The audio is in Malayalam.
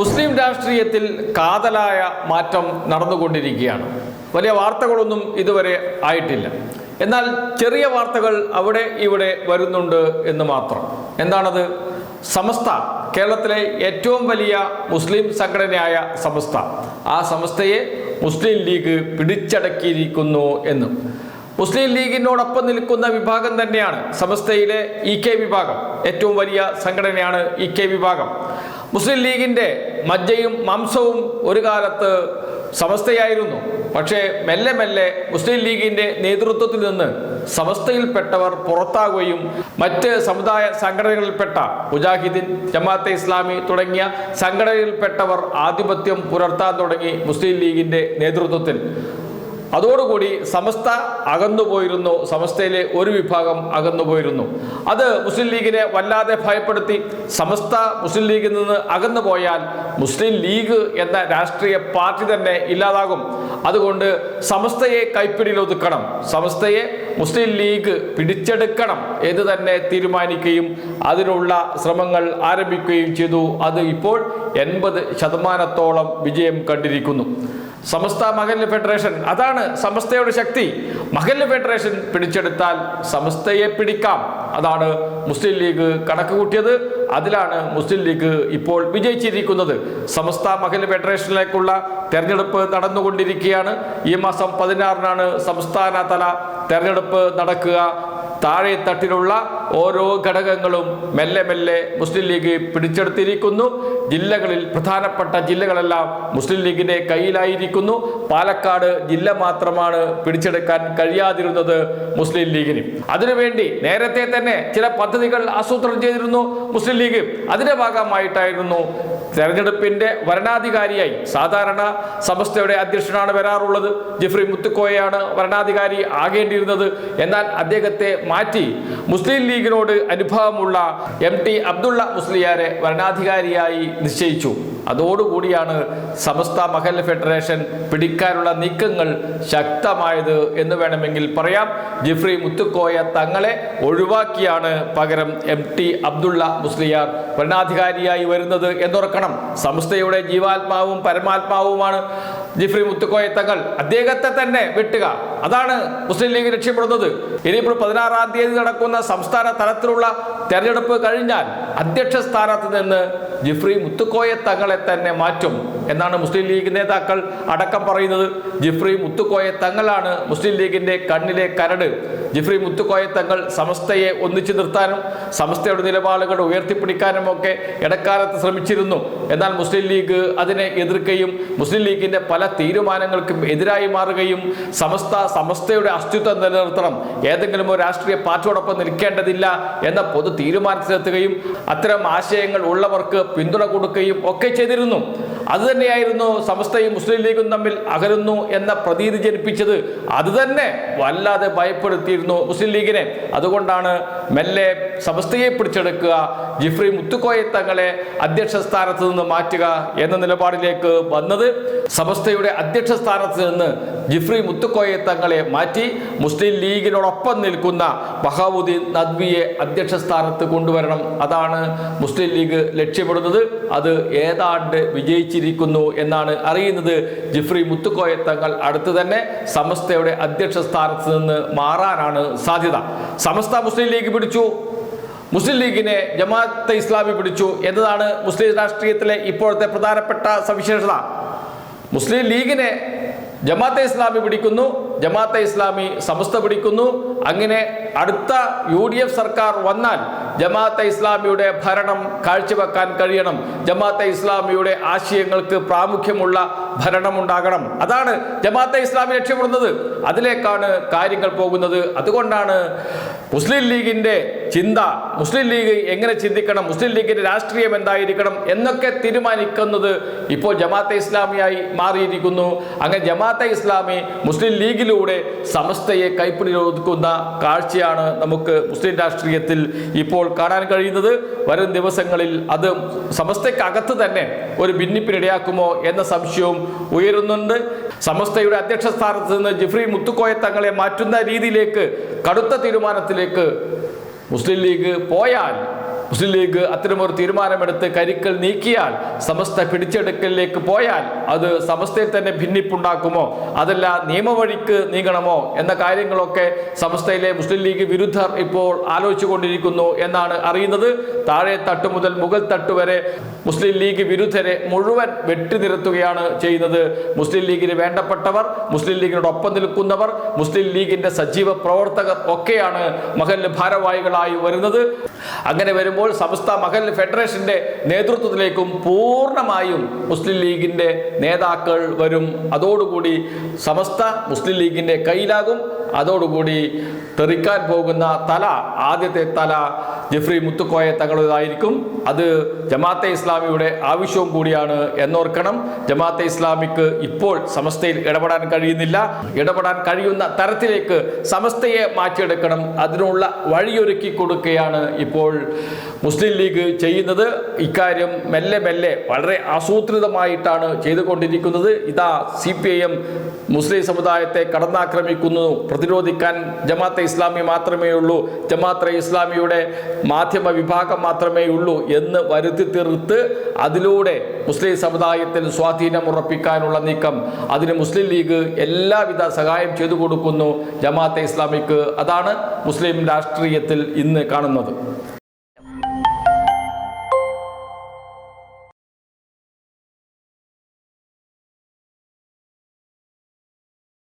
മുസ്ലിം രാഷ്ട്രീയത്തിൽ കാതലായ മാറ്റം നടന്നുകൊണ്ടിരിക്കുകയാണ്. വലിയ വാർത്തകളൊന്നും ഇതുവരെ ആയിട്ടില്ല. എന്നാൽ ചെറിയ വാർത്തകൾ അവിടെ ഇവിടെ വരുന്നുണ്ട് എന്ന് മാത്രം. എന്താണത്? സമസ്ത കേരളത്തിലെ ഏറ്റവും വലിയ മുസ്ലിം സംഘടനയായ സമസ്ത. ആ സമസ്തയെ മുസ്ലിം ലീഗ് പിടിച്ചടക്കിയിരിക്കുന്നു എന്ന്. മുസ്ലിം ലീഗിനോടൊപ്പം നിൽക്കുന്ന വിഭാഗം തന്നെയാണ് സമസ്തയിലെ ഇ കെ വിഭാഗം. ഏറ്റവും വലിയ സംഘടനയാണ് ഇ കെ വിഭാഗം. മുസ്ലിം ലീഗിന്റെ മജ്ജയും മാംസവും ഒരു കാലത്ത് സമസ്തയായിരുന്നു. പക്ഷേ മെല്ലെ മെല്ലെ മുസ്ലിം ലീഗിന്റെ നേതൃത്വത്തിൽ നിന്ന് സമസ്തയിൽപ്പെട്ടവർ പുറത്താകുകയും മറ്റ് സമുദായ സംഘടനകളിൽപ്പെട്ട മുജാഹിദീൻ ജമാഅത്തെ ഇസ്ലാമി തുടങ്ങിയ സംഘടനകളിൽപ്പെട്ടവർ ആധിപത്യം പുലർത്താൻ തുടങ്ങി മുസ്ലിം ലീഗിന്റെ നേതൃത്വത്തിൽ. അതോടുകൂടി സമസ്ത അകന്നുപോയിരുന്നു സമസ്തയിലെ ഒരു വിഭാഗം അകന്നുപോയിരുന്നു അത് മുസ്ലിം ലീഗിനെ വല്ലാതെ ഭയപ്പെടുത്തി സമസ്ത മുസ്ലിം ലീഗിൽ നിന്ന് അകന്നു പോയാൽ മുസ്ലിം ലീഗ് എന്ന രാഷ്ട്രീയ പാർട്ടി തന്നെ ഇല്ലാതാകും. അതുകൊണ്ട് സമസ്തയെ കൈപ്പിടിയിൽ ഒതുക്കണം സമസ്തയെ മുസ്ലിം ലീഗ് പിടിച്ചെടുക്കണം എന്ന് തന്നെ തീരുമാനിക്കുകയും അതിനുള്ള ശ്രമങ്ങൾ ആരംഭിക്കുകയും ചെയ്തു. അത് ഇപ്പോൾ എൺപത് ശതമാനത്തോളം വിജയം കണ്ടിരിക്കുന്നു. സമസ്ത മഹല്ല് ഫെഡറേഷൻ. അതാണ് സമസ്തയുടെ ശക്തി. മഹല്ല് ഫെഡറേഷൻ പിടിച്ചെടുത്താൽ സമസ്തയെ പിടിക്കാം. അതാണ് മുസ്ലിം ലീഗ് കണക്ക് കൂട്ടിയത് അതിലാണ് മുസ്ലിം ലീഗ് ഇപ്പോൾ വിജയിച്ചിരിക്കുന്നത്. സമസ്ത മഹല്ല് ഫെഡറേഷനിലേക്കുള്ള തെരഞ്ഞെടുപ്പ് നടന്നുകൊണ്ടിരിക്കുകയാണ്. ഈ മാസം പതിനാറിനാണ് സംസ്ഥാന തല തെരഞ്ഞെടുപ്പ് നടക്കുക. താഴെ തട്ടിലുള്ള ഓരോ ഘടകങ്ങളും മെല്ലെ മെല്ലെ മുസ്ലിം ലീഗ് പിടിച്ചെടുത്തിരിക്കുന്നു. ജില്ലകളിൽ പ്രധാനപ്പെട്ട ജില്ലകളെല്ലാം മുസ്ലിം ലീഗിന്റെ കയ്യിലായിരിക്കുന്നു. പാലക്കാട് ജില്ല മാത്രമാണ് പിടിച്ചെടുക്കാൻ കഴിയാതിരുന്നത് മുസ്ലിം ലീഗിന്. അതിനുവേണ്ടി നേരത്തെ തന്നെ ചില പദ്ധതികൾ ആസൂത്രണം ചെയ്തിരുന്നു മുസ്ലിം ലീഗ്. അതിന്റെ ഭാഗമായിട്ടായിരുന്നു തെരഞ്ഞെടുപ്പിന്റെ വരണാധികാരിയായി സാധാരണ സമസ്തയുടെ അധ്യക്ഷനാണ് വരാറുള്ളത്. ജിഫ്രി മുത്തുക്കോയാണ് വരണാധികാരി ആകേണ്ടിയിരുന്നത്. എന്നാൽ അദ്ദേഹത്തെ മാറ്റി മുസ്ലിം ലീഗിനോട് അനുഭവമുള്ള എം ടി അബ്ദുള്ള മുസ്ലിയാരെ വരണാധികാരിയായി നിശ്ചയിച്ചു. അതോടുകൂടിയാണ് സമസ്ത മഹൽ ഫെഡറേഷൻ പിടിക്കാനുള്ള നീക്കങ്ങൾ ശക്തമായത് എന്ന് വേണമെങ്കിൽ പറയാം. ജിഫ്രി മുത്തുക്കോയ തങ്ങളെ ഒഴിവാക്കിയാണ് പകരം എം ടി അബ്ദുള്ള മുസ്ലിയാർ ഭരണാധികാരിയായി വരുന്നത് എന്നുറക്കണം സമസ്തയുടെ ജീവാത്മാവും പരമാത്മാവുമാണ് ജിഫ്രി മുത്തുക്കോയ തങ്ങൾ. അദ്ദേഹത്തെ തന്നെ വെട്ടുക. അതാണ് മുസ്ലിം ലീഗ് ലക്ഷ്യപ്പെടുന്നത് ഇനിയിപ്പോൾ പതിനാറാം തീയതി നടക്കുന്ന സംസ്ഥാന തലത്തിലുള്ള തെരഞ്ഞെടുപ്പ് കഴിഞ്ഞാൽ അധ്യക്ഷ സ്ഥാനത്ത് നിന്ന് ജിഫ്രി മുത്തുക്കോയ തങ്ങളെ തന്നെ മാറ്റും. എന്നാണ് മുസ്ലിം ലീഗ് നേതാക്കൾ അടക്കം പറയുന്നത്. ജിഫ്രി മുത്തുക്കോയ തങ്ങളാണ് മുസ്ലിം ലീഗിന്റെ കണ്ണിലെ കരട്. ജിഫ്രി മുത്തുക്കോയ തങ്ങൾ സമസ്തയെ ഒന്നിച്ചു നിർത്താനും സമസ്തയുടെ നിലപാടുകൾ ഉയർത്തിപ്പിടിക്കാനും ഒക്കെ ഇടക്കാലത്ത് ശ്രമിച്ചിരുന്നു. എന്നാൽ മുസ്ലിം ലീഗ് അതിനെ എതിർക്കുകയും മുസ്ലിം ലീഗിന്റെ പല തീരുമാനങ്ങൾക്കും എതിരായി മാറുകയും സമസ്ത സമസ്തയുടെ അസ്തിത്വം നിലനിർത്തണം. ഏതെങ്കിലും ഒരു രാഷ്ട്രീയ പാർട്ടിയോടൊപ്പം നിൽക്കേണ്ടതില്ല എന്ന പൊതു തീരുമാനത്തിലെത്തുകയും അത്തരം ആശയങ്ങൾ ഉള്ളവർക്ക് പിന്തുണ കൊടുക്കുകയും ഒക്കെ ചെയ്തിരുന്നു. അതുതന്നെയായിരുന്നു സമസ്തയും മുസ്ലിം ലീഗും തമ്മിൽ അകലുന്നു എന്ന പ്രതീതി ജനിപ്പിച്ചത്. അത് തന്നെ വല്ലാതെ ഭയപ്പെടുത്തിയിരുന്നു മുസ്ലിം ലീഗിനെ. അതുകൊണ്ടാണ് മെല്ലെ സമസ്തയെ പിടിച്ചെടുക്കുക ജിഫ്രി മുത്തുക്കോയെ തങ്ങളെ അധ്യക്ഷ സ്ഥാനത്ത് നിന്ന് മാറ്റുക എന്ന നിലപാടിലേക്ക് വന്നത്. സമസ്തയുടെ അധ്യക്ഷ സ്ഥാനത്ത് നിന്ന് ജിഫ്രി മുത്തുക്കോയെ തങ്ങളെ മാറ്റി മുസ്ലിം ലീഗിനോടൊപ്പം നിൽക്കുന്ന ബഹാവുദ്ദീൻ നദ്വിയെ അധ്യക്ഷ സ്ഥാനത്ത് കൊണ്ടുവരണം. അതാണ് മുസ്ലിം ലീഗ് ലക്ഷ്യമിടുന്നത്. അത് ഏതാണ്ട് വിജയിച്ചിരിക്കുന്നു എന്നാണ് അറിയുന്നത് ജിഫ്രി മുത്തുക്കോയ തങ്ങൾ. അടുത്ത് തന്നെ സമസ്തയുടെ അധ്യക്ഷ സ്ഥാനത്ത് നിന്ന് മാറാനാണ് സാധ്യത. സമസ്ത മുസ്ലിം ലീഗ് പിടിച്ചു. മുസ്ലിം ലീഗിനെ ജമാഅത്തെ ഇസ്ലാമി പിടിച്ചു എന്നതാണ് മുസ്ലിം രാഷ്ട്രീയത്തിലെ ഇപ്പോഴത്തെ പ്രധാനപ്പെട്ട സവിശേഷത. മുസ്ലിം ലീഗിനെ ജമാഅത്തെ ഇസ്ലാമി പിടിക്കുന്നു ജമാഅത്തെ ഇസ്ലാമി സമസ്ത പിടിക്കുന്നു. അങ്ങനെ അടുത്ത യു ഡി എഫ് സർക്കാർ വന്നാൽ ജമാഅത്തെ ഇസ്ലാമിയുടെ ഭരണം കാഴ്ചവെക്കാൻ കഴിയണം. ജമാഅത്തെ ഇസ്ലാമിയുടെ ആശയങ്ങൾക്ക് പ്രാമുഖ്യമുള്ള ഭരണം ഉണ്ടാകണം അതാണ് ജമാഅത്തെ ഇസ്ലാമി ലക്ഷ്യമിടുന്നത്. അതിലേക്കാണ് കാര്യങ്ങൾ പോകുന്നത്. അതുകൊണ്ടാണ് മുസ്ലിം ലീഗിന്റെ ചിന്ത. മുസ്ലിം ലീഗ് എങ്ങനെ ചിന്തിക്കണം? മുസ്ലിം ലീഗിന്റെ രാഷ്ട്രീയം എന്തായിരിക്കണം? എന്നൊക്കെ തീരുമാനിക്കുന്നത് ഇപ്പോൾ ജമാഅത്തെ ഇസ്ലാമിയായി മാറിയിരിക്കുന്നു. അങ്ങനെ ജമാഅത്തെ ഇസ്ലാമി മുസ്ലിം ലീഗിലൂടെ സമസ്തയെ കൈപ്പിടിയിൽ ഒതുക്കുന്ന കാഴ്ചയാണ് നമുക്ക് മുസ്ലിം രാഷ്ട്രീയത്തിൽ ഇപ്പോൾ കാണാൻ കഴിയുന്നത്. വരും ദിവസങ്ങളിൽ അത് സമസ്തയ്ക്കകത്ത് തന്നെ ഒരു ഭിന്നിപ്പിനിടയാക്കുമോ എന്ന സംശയവും ഉയരുന്നുണ്ട്. സമസ്തയുടെ അധ്യക്ഷ സ്ഥാനത്ത് നിന്ന് ജിഫ്രി മുത്തുക്കോയ തങ്ങളെ മാറ്റുന്ന രീതിയിലേക്ക് കടുത്ത തീരുമാനത്തിലേക്ക് മുസ്ലിം ലീഗ് പോയാൽ മുസ്ലിം ലീഗ് അത്തരമൊരു തീരുമാനമെടുത്ത് കരിക്കൽ നീക്കിയാൽ സമസ്ത പിടിച്ചെടുക്കലിലേക്ക് പോയാൽ അത് സമസ്തയിൽ തന്നെ ഭിന്നിപ്പുണ്ടാക്കുമോ? അതല്ല നിയമവഴിക്ക് നീങ്ങണമോ? എന്ന കാര്യങ്ങളൊക്കെ സമസ്തയിലെ മുസ്ലിം ലീഗ് വിരുദ്ധർ ഇപ്പോൾ ആലോചിച്ചുകൊണ്ടിരിക്കുന്നു എന്നാണ് അറിയുന്നത്. താഴെ തട്ട് മുതൽ മുഗൾ തട്ട് വരെ മുസ്ലിം ലീഗ് വിരുദ്ധരെ മുഴുവൻ വെട്ടിനിരത്തുകയാണ് ചെയ്യുന്നത്. മുസ്ലിം ലീഗിന് വേണ്ടപ്പെട്ടവർ മുസ്ലിം ലീഗിനോടൊപ്പം നിൽക്കുന്നവർ മുസ്ലിം ലീഗിന്റെ സജീവ പ്രവർത്തകർ ഒക്കെയാണ് മകൽ ഭാരവാഹികളായി വരുന്നത്. അങ്ങനെ വരുമ്പോൾ സമസ്ത മഹൽ ഫെഡറേഷന്റെ നേതൃത്വത്തിലേക്കും പൂർണമായും മുസ്ലിം ലീഗിന്റെ നേതാക്കൾ വരും. അതോടുകൂടി സമസ്ത മുസ്ലിം ലീഗിന്റെ കയ്യിലാകും. അതോടുകൂടി തെറിക്കാൻ പോകുന്ന തല ആദ്യത്തെ തല ജഫ്രി മുത്തുക്കോയ തങ്ങളുടേതായിരിക്കും. അത് ജമാഅത്തെ ഇസ്ലാമിയുടെ ആവശ്യവും കൂടിയാണ് എന്നോർക്കണം. ജമാഅത്തെ ഇസ്ലാമിക്ക് ഇപ്പോൾ സമസ്തയിൽ ഇടപെടാൻ കഴിയുന്നില്ല. ഇടപെടാൻ കഴിയുന്ന തരത്തിലേക്ക് സമസ്തയെ മാറ്റിയെടുക്കണം. അതിനുള്ള വഴിയൊരുക്കി കൊടുക്കുകയാണ് ഇപ്പോൾ മുസ്ലിം ലീഗ് ചെയ്യുന്നത്. ഇക്കാര്യം മെല്ലെ മെല്ലെ വളരെ ആസൂത്രിതമായിട്ടാണ് ചെയ്തുകൊണ്ടിരിക്കുന്നത്. ഇതാ സി പി ഐ എം മുസ്ലിം സമുദായത്തെ കടന്നാക്രമിക്കുന്നു. പ്രതിരോധിക്കാൻ ജമാഅത്തെ ഇസ്ലാമി മാത്രമേ ഉള്ളൂ ജമാഅത്തെ ഇസ്ലാമിയുടെ മാധ്യമ വിഭാഗം മാത്രമേ ഉള്ളൂ എന്ന് വരുത്തി തീർത്ത് അതിലൂടെ മുസ്ലിം സമുദായത്തിൽ സ്വാധീനം ഉറപ്പിക്കാനുള്ള നീക്കം. അതിന് മുസ്ലിം ലീഗ് എല്ലാവിധ സഹായം ചെയ്തു കൊടുക്കുന്നു ജമാഅത്തെ ഇസ്ലാമിക്ക്. അതാണ് മുസ്ലിം രാഷ്ട്രീയത്തിൽ ഇന്ന് കാണുന്നത്.